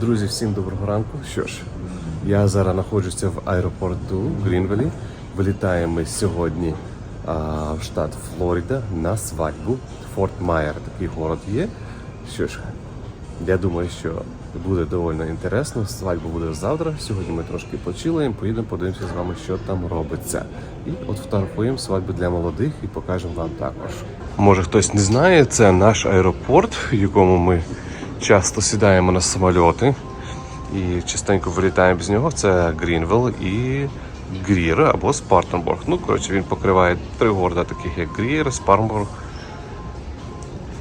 Друзі, всім доброго ранку. Що ж, я зараз знаходжуся в аеропорту Грінвелі. Вилітаємо сьогодні а, в штат Флорида на свадьбу. Форт Майер такий город є. Що ж, я думаю, що буде доволі інтересно. Свадьба буде завтра. Сьогодні ми трошки почилаємо, поїдемо, подивимося з вами, що там робиться. І от фотографуємо свадьбу для молодих і покажемо вам також. Може хтось не знає, це наш аеропорт, в якому ми часто сідаємо на самольоти і частенько вилітаємо з нього. Це Грінвелл і Грір або Спартенбург. Ну, коротше, він покриває три города, таких як Грір, Спарнбург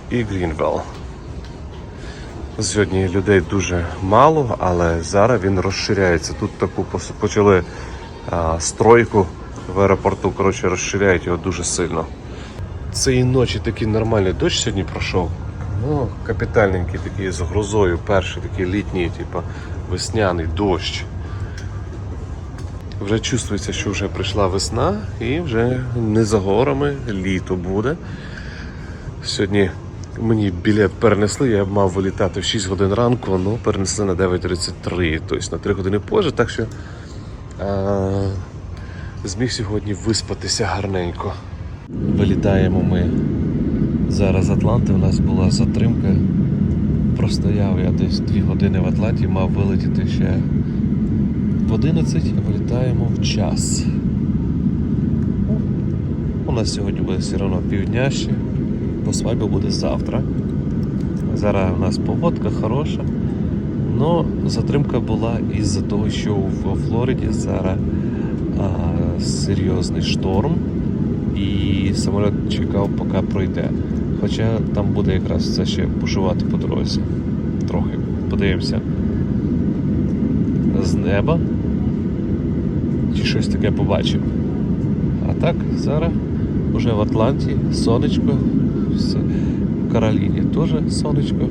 і Грінвелл. Сьогодні людей дуже мало, але зараз він розширяється. Тут таку почали а, стройку в аеропорту. Коротше, розширяють його дуже сильно. Цієї ночі такий нормальний дощ сьогодні пройшов. Ну, капітальненький такий з грозою, перший такий літній, типу, весняний дощ. Вже чувствується, що вже прийшла весна і вже не за горами літо буде. Сьогодні мені білет перенесли, я мав вилітати в 6 годин ранку, але перенесли на 9.33, тобто на 3 години позже, так що а, зміг сьогодні виспатися гарненько. Вилітаємо ми зараз Атланти. У нас була затримка. Простояв я десь 2 години в Атланті, мав вилетіти ще в 11, а вилітаємо в час. У нас сьогодні буде все одно півдня ще, бо свадьба буде завтра. Зараз у нас погодка хороша. Но затримка була із-за того, що в Флориді зараз а, серйозний шторм, і самоліт чекав, поки пройде. Хоча там буде якраз це ще бушувати по дорозі. Трохи. Подивимося. З неба. Чи щось таке побачив. А так, зараз вже в Атланті сонечко, в Кароліні теж сонечко.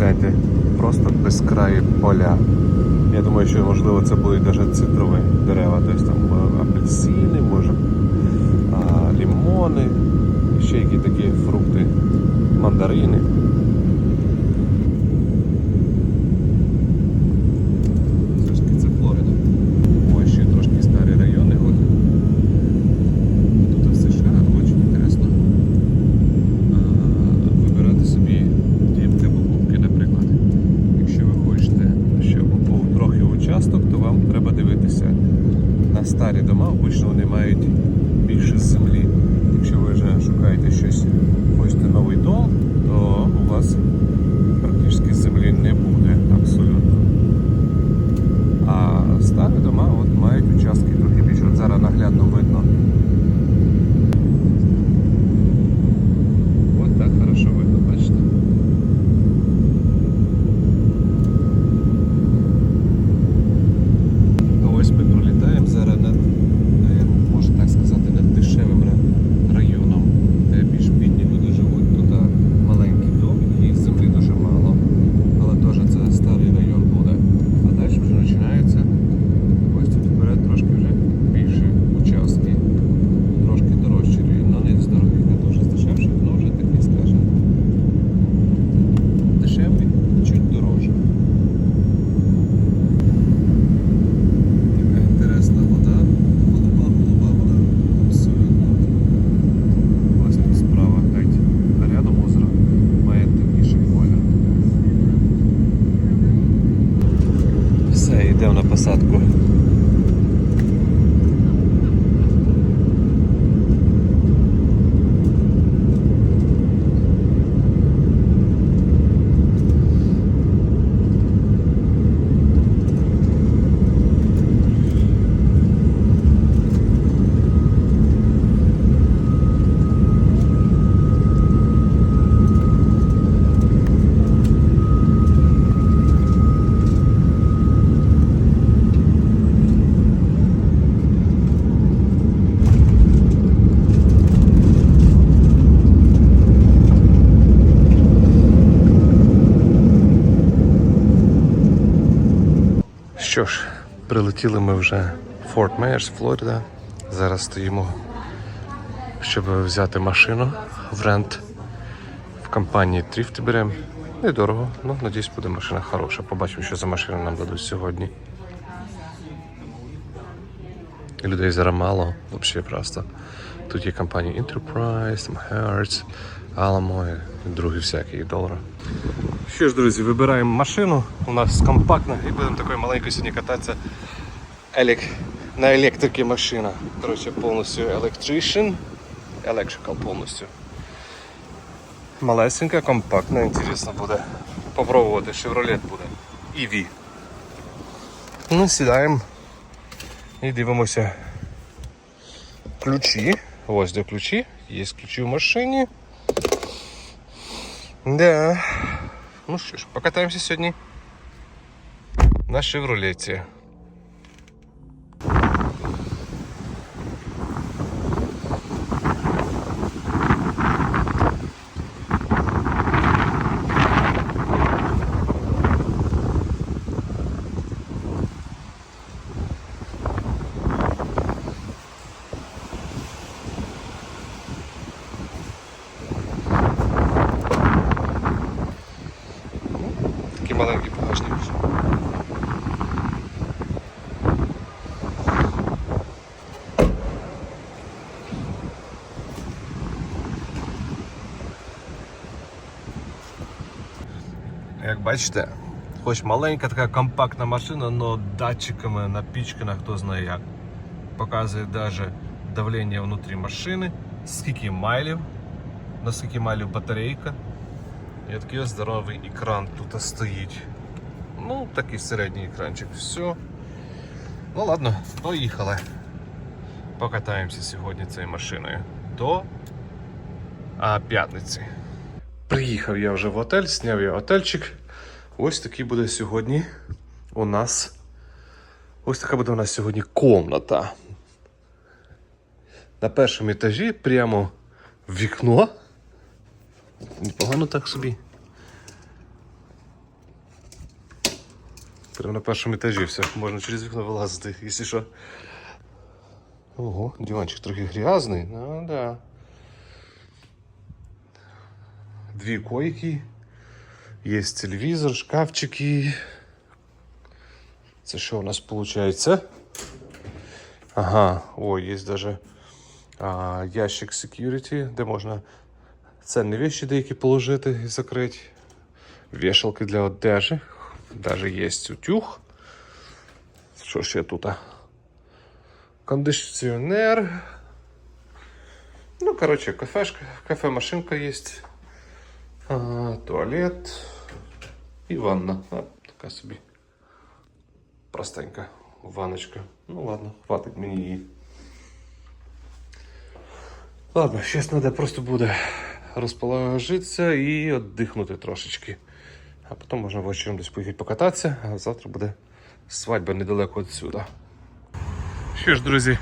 Гляньте, просто безкраї поля. Я думаю, що можливо це будуть навіть цитрові дерева, тобто там е, апельсини, може лімони, ще які такі фрукти, мандарини. посадку. Що ж, прилетіли ми вже в Форт Мейерс, Флорида. Зараз стоїмо, щоб взяти машину в рент. В компанії Тріфти беремо. Недорого, ну надіюсь, буде машина хороша. Побачимо, що за машину нам дадуть сьогодні. Людей зараз мало, взагалі просто. Тут є компанії Enterprise, Hertz, І другі всякі долари. Що ж, друзі, вибираємо машину. У нас компактна і будемо такою маленькою сьогодні кататися. Елек... На електриці машина. Коротше, повністю electrician. Electrical повністю. Малесенька, компактна, інтересно буде. Попробувати, Chevrolet буде. EV. Ну, сідаємо і дивимося. Ключі. Ось де ключі. Є ключі в машині. Да. Ну що ж, покатаємося сьогодні на шевролеті. бачите, хоч маленька така компактна машина, але датчиками напічкана хто знає як. Показує навіть давлення внутрі машини, скільки майлів, на скільки майлів батарейка. І такий ось здоровий екран тут стоїть. Ну, такий середній екранчик. Все. Ну ладно, поїхали. Покатаємося сьогодні цією машиною до а, п'ятниці. Приїхав я вже в отель, зняв я отельчик. Ось такий буде сьогодні у нас. Ось така буде у нас сьогодні комната. На першому етажі прямо в вікно. Непогано так собі. Прямо на першому етажі все. Можна через вікно вилазити, якщо що. Ого, диванчик трохи грязний. Ну да. Дві койки. Є телевізор, шкафчики. Це що у нас виходить? Ага, ой, є даже а, ящик security, де можна ценні вещи деякі положити і закрити. Вішалки для одежі. Даже є утюг. Що ще тут? Кондиціонер. Ну, короче, кафешка, кафе-машинка есть. Туалет. І ванна. А, така собі. Простенька ванночка. Ну ладно, хватить мені її. Ладно, зараз треба просто буде розположитися і віддихнути трошечки. А потім можна ввечері десь поїхати покататися, а завтра буде свадьба недалеко відсюди. Що ж, друзі,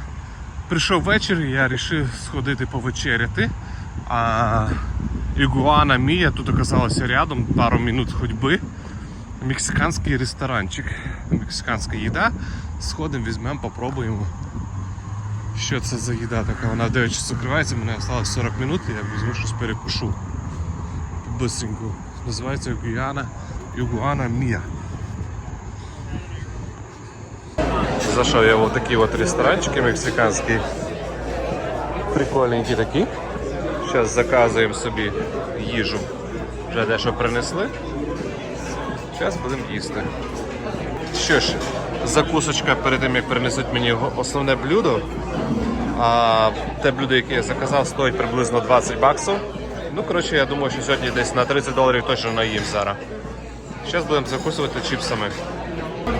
прийшов вечір, і я вирішив сходити повечеряти. А Ігуана Мія тут оказалася рядом, пару минут ходьби. Мексиканський ресторанчик. Мексиканська їда. Сходимо, візьмемо, попробуємо. Що це за їда така? Вона в 9 часов закривається, мене залишилось 40 минут, і я візьму щось перекушу. Быстренько. Називається Ігуана, Ігуана Мія. Зайшов я в такі от ресторанчики мексиканські. Прикольненькі такі. Зараз заказуємо собі їжу. Вже дещо принесли. Зараз будемо їсти. Що ж, закусочка перед тим, як принесуть мені основне блюдо. А те блюдо, яке я заказав, стоїть приблизно 20 баксів. Ну, коротше, я думаю, що сьогодні десь на 30 доларів точно наїм зараз. Зараз будемо закусувати чіпсами.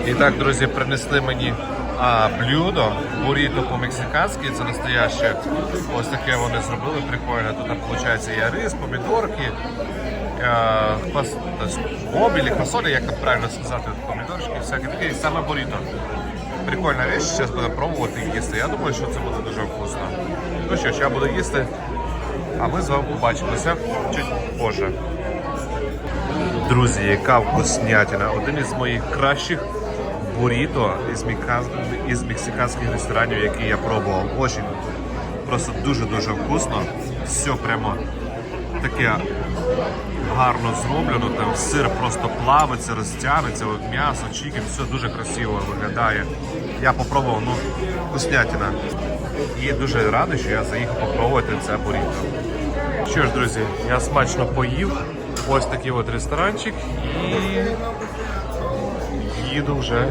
І так, друзі, принесли мені а, блюдо, буріто по-мексиканськи, це настояще. Ось таке вони зробили, прикольно. Тут там виходить є рис, помідорки, е, квас, гобілі, квасолі, як правильно сказати, помідорчики, всяке таке, і саме буріто. Прикольна річ, зараз будемо пробувати і їсти. Я думаю, що це буде дуже вкусно. Ну що ж, я буду їсти, а ми з вами побачимося чуть позже. Друзі, яка вкуснятина. Один із моїх кращих буріто із, міка... із мексиканських ресторанів, які я пробував. Очень просто дуже-дуже вкусно. Все прямо таке гарно зроблено. Там сир просто плавиться, розтягнеться, от м'ясо, чікен, все дуже красиво виглядає. Я попробував, ну, вкуснятина. І дуже радий, що я заїхав попробувати це буріто. Що ж, друзі, я смачно поїв. Ось такий от ресторанчик і їду вже.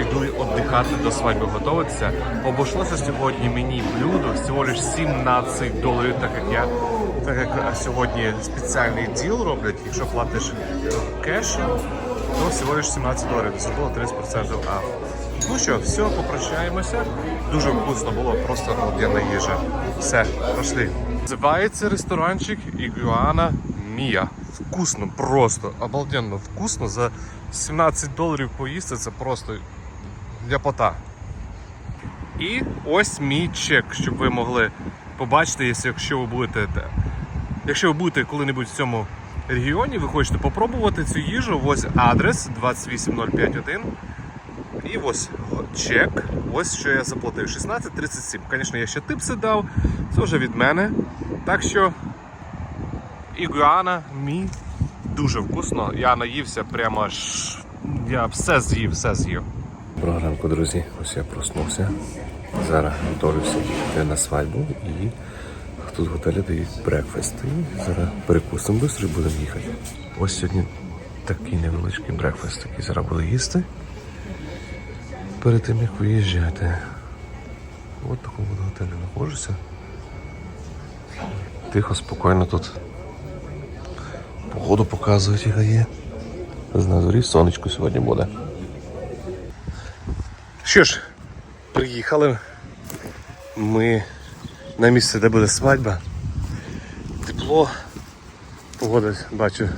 Йду віддихати до свадьби готуватися. Обійшлося сьогодні мені блюдо всього лиш 17 доларів, так як я так як сьогодні спеціальний діл роблять. Якщо платиш кешем, то всього лиш 17 доларів. Це було 30% аф. Ну що, все, попрощаємося. Дуже вкусно було, просто обалденна їжа. Все, пішли. Називається ресторанчик Ігуана Мія. Вкусно, просто обалденно вкусно. За 17 доларів поїсти це просто ляпота. І ось мій чек, щоб ви могли побачити, якщо- ви будете. Якщо ви будете коли-небудь в цьому регіоні, ви хочете попробувати цю їжу, ось адрес 28051. І ось чек. Ось що я заплатив. 16.37. Звісно, я ще типси дав. Це вже від мене. Так що Ігуана мій дуже вкусно. Я наївся прямо аж. Я все з'їв, все з'їв. Доброго ранку, друзі. Ось я проснувся. Зараз готуюся йти на свадьбу і тут в готелі дають брекфест. І зараз перекусимо швидко і будемо їхати. Ось сьогодні такий невеличкий брекфест, який зараз буду їсти. Перед тим як виїжджати. Ось такому готелі знаходжуся. Тихо, спокійно тут. Погоду показують, яка є. На зорі сонечко сьогодні буде. Що ж, приїхали ми на місце, де буде свадьба. Тепло. Погода, бачу,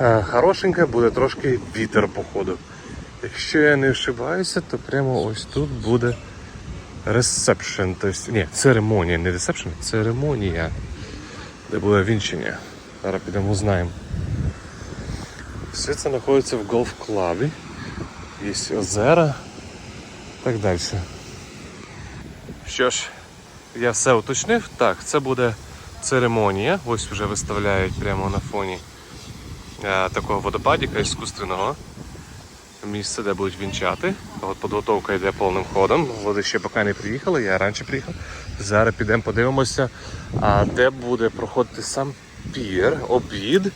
е, хорошенька, буде трошки вітер походу. Якщо я не ошибаюся, то прямо ось тут буде ресепшн. Тобто, ні, церемонія, не ресепшн, церемонія, де буде вінчення. Зараз підемо узнаємо. Все це знаходиться в голф-клабі. є озера так далі. Що ж, я все уточнив. Так, це буде церемонія. Ось вже виставляють прямо на фоні е, такого водопадіка іскусственного. Місце, де будуть вінчати. От підготовка йде повним ходом. Вони ще поки не приїхали, я раніше приїхав. Зараз підемо подивимося, а де буде проходити сам пір, обід.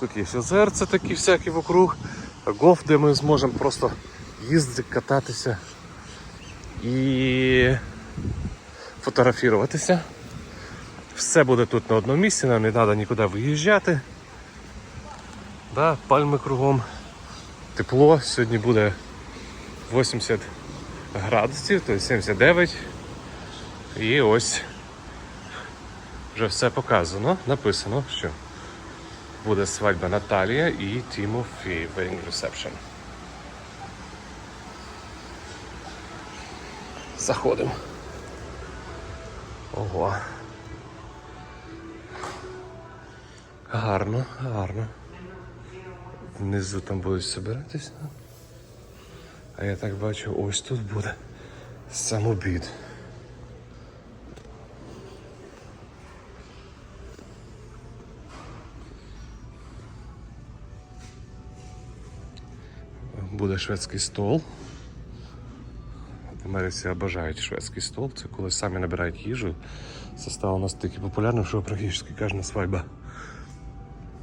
Тут є озерця такі всякі вокруг. Гоф, де ми зможемо просто їздити, кататися і фотографуватися. Все буде тут на одному місці, нам не треба нікуди виїжджати. Да, пальми кругом. Тепло. Сьогодні буде 80 градусів, тобто 79. І ось вже все показано. Написано, що буде свадьба Наталія і Тімофій Wedding Reception. Заходимо. Ого. Гарно, гарно. Внизу там будуть збиратися. А я так бачу, ось тут буде сам Буде шведський стол. В Америці обожають шведський стол. Це коли самі набирають їжу. Це стало настільки популярним, що практично кожна свадьба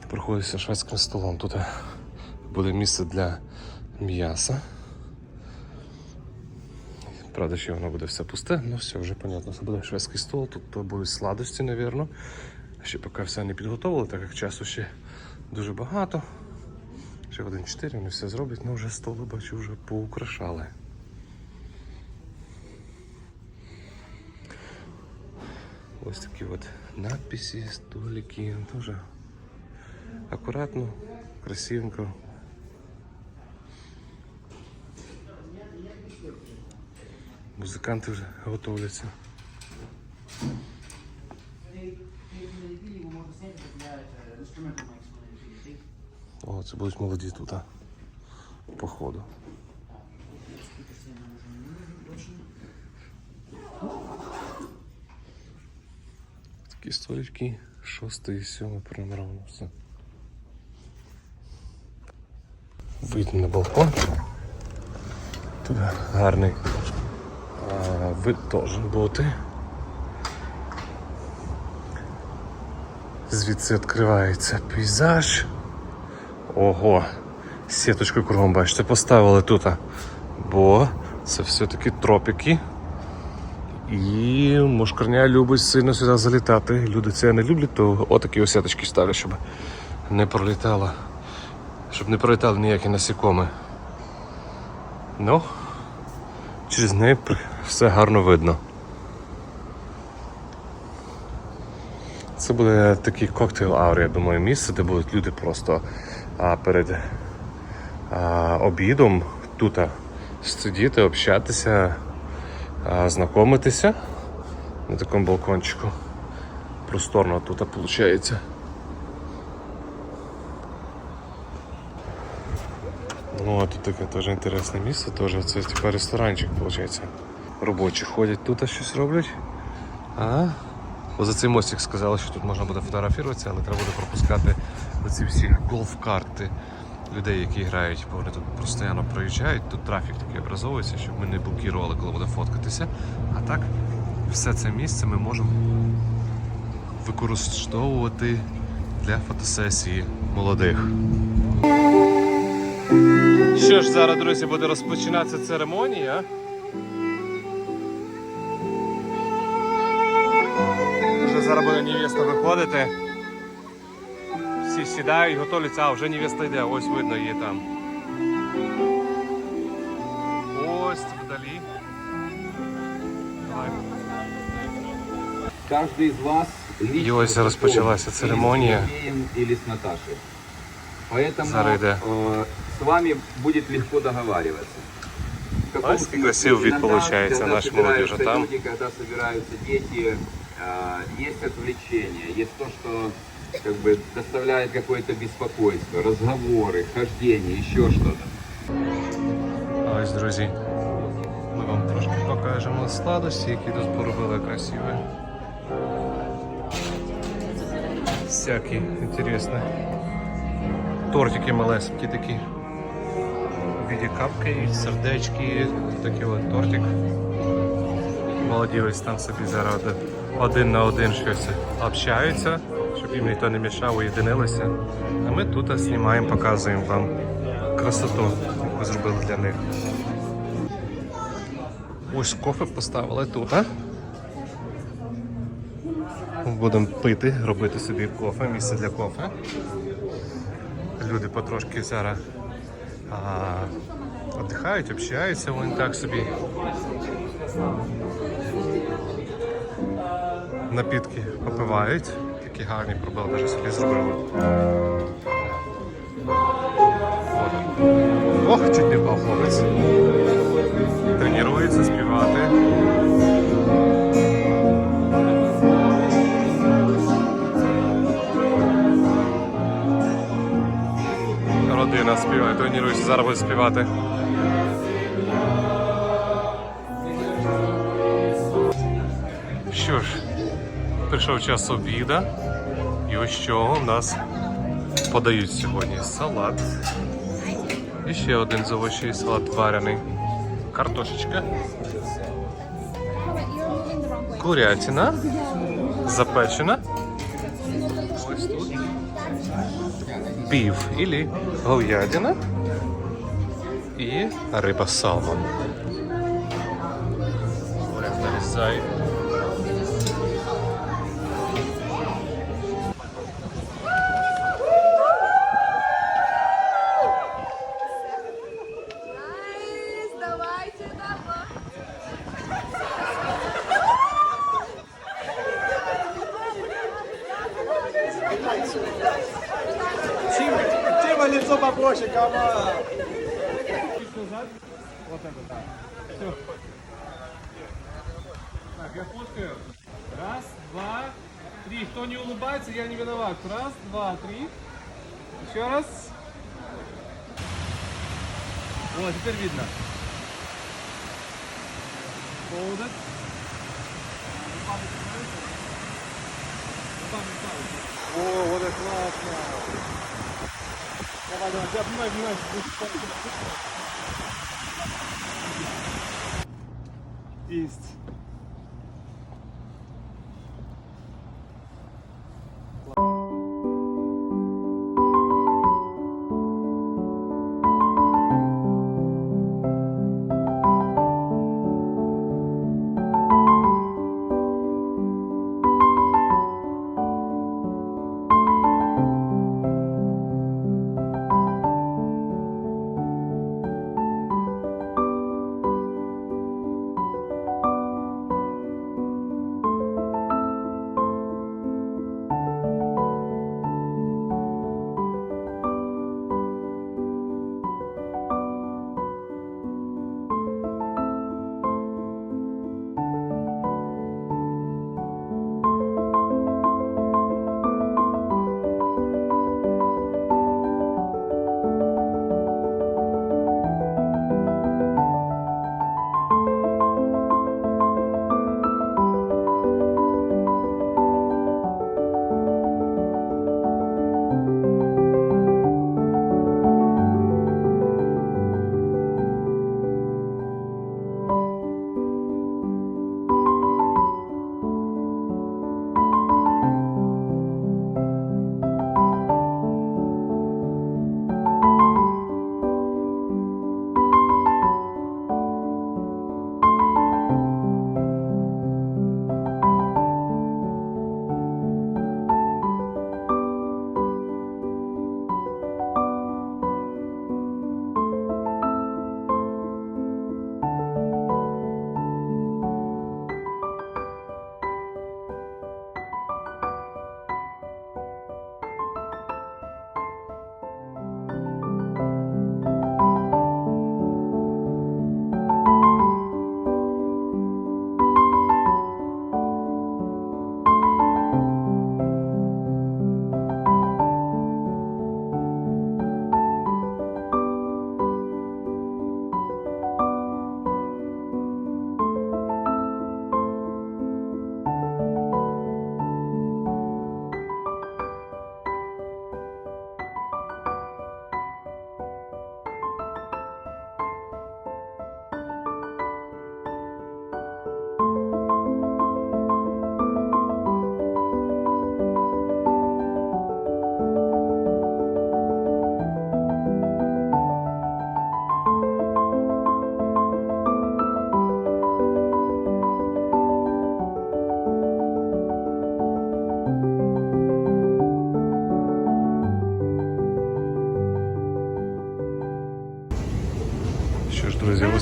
проходиться шведським столом. Тут буде місце для м'яса. Правда, ще воно буде все пусте, ну все вже понятно. Це буде шведський стол, тут будуть сладості, напевно. Ще поки все не підготовили, так як часу ще дуже багато. Ще в 1-4 вони все зроблять, але вже столи бачу, вже поукрашали. Ось такі от надписи, столики, дуже акуратно, красивенько. Музиканти вже готовляться. Це будуть молоді тут. Походу. Такі столички, шостий і сьомий пронумеровано все. Вийти на балкон. Тут гарний а, вид теж бути. Звідси відкривається пейзаж. Ого, сіточку кругом бачите, поставили тут, бо це все-таки тропіки. І мушкарня любить сильно сюди залітати. Люди це не люблять, то отакі ось сіточки ставлять, щоб не пролітало. Щоб не пролітали ніякі насікоми. Ну, через неї все гарно видно. Це буде такий коктейл аур, я думаю, місце, де будуть люди просто а, перед а, обідом тут сидіти, общатися, а, знайомитися на такому балкончику. Просторно тут виходить. Ну, а тут таке теж інтересне місце, теж це типа ресторанчик, виходить. Робочі ходять тут, щось роблять. А Бо за цей мостик сказали, що тут можна буде фотографуватися, але треба буде пропускати оці всі голф-карти людей, які грають, бо вони тут постійно проїжджають, тут трафік такий образовується, щоб ми не блокували, коли буде фоткатися. А так, все це місце ми можемо використовувати для фотосесії молодих. Що ж, зараз, друзі, буде розпочинатися церемонія. Вже зараз буде невеста виходити Всі сідають, готуються, а вже невеста йде, ось видно її там. Ось вдалі. Давай. Каждый из вас лично І ось розпочалася знаком церемонія. с Сергеем или с Наташей. Поэтому Зараз йде. э, с вами будет легко договариваться. В каком Ось смысле? красивий вид Иногда, получается, когда нашей молодежи собираются там. Люди, когда собираются дети, э, есть отвлечения, есть то, что как бы доставляет какое-то беспокойство, разговоры, хождение, еще что-то. Ось, друзі, ми вам трошки покажемо сладості, які тут поробили красиві. Всякі інтересні. Тортики малесенькі такі. В виді капки, сердечки, такий от тортик. Молодівець там собі зараз один на один щось общаються, їм ніхто не мішав, уєдинилися. А ми тут знімаємо, показуємо вам красоту, яку зробили для них. Ось кофе поставили тут, а? Будемо пити, робити собі кофе, місце для кофе. Люди потрошки зараз віддихають, общаються, вони так собі. Напітки попивають. Такі гарні пробили, навіть собі зробили. Ох, чуть не впав хлопець. Тренується співати. Родина співає, тренується, зараз буде співати. Що ж, прийшов час обіда. Що у нас подають сьогодні салат. І ще один з овочей салат варений. Картошечка. Курятина. Запечена. Ось тут. Біф ілі говядина. І риба салмон. Поряд я фоткаю. Раз, два, три. Кто не улыбается, я не виноват. Раз, два, три. Еще раз. Вот, теперь видно. Hold it. О, вот это классно. Давай, давай, обнимай, обнимай. Есть.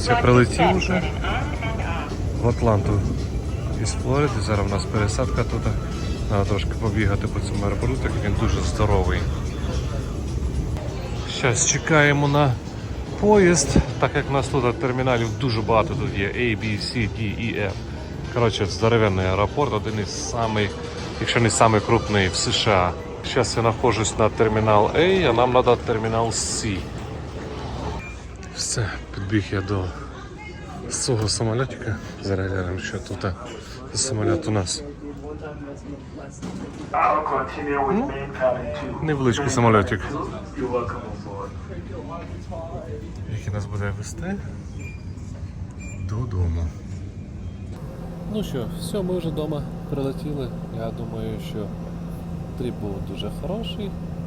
Ось я прилетів вже в Атланту із Флориди. Зараз у нас пересадка тут. Треба трошки побігати по цьому аеропорту, він дуже здоровий. Зараз чекаємо на поїзд, так як у нас тут терміналів дуже багато тут є. A, B, C, D, E, F. Коротше, здоровенний аеропорт, один із самих, якщо не самий в США. Зараз я знаходжусь на термінал A, а нам треба термінал C. Все, підбіг я до свого самолітика. Зараз глянемо, що тут самоліт у нас. Two. Невеличкий самолітик. Який нас буде вести додому. Ну що, все, ми вже вдома прилетіли. Я думаю, що тріп був дуже хороший.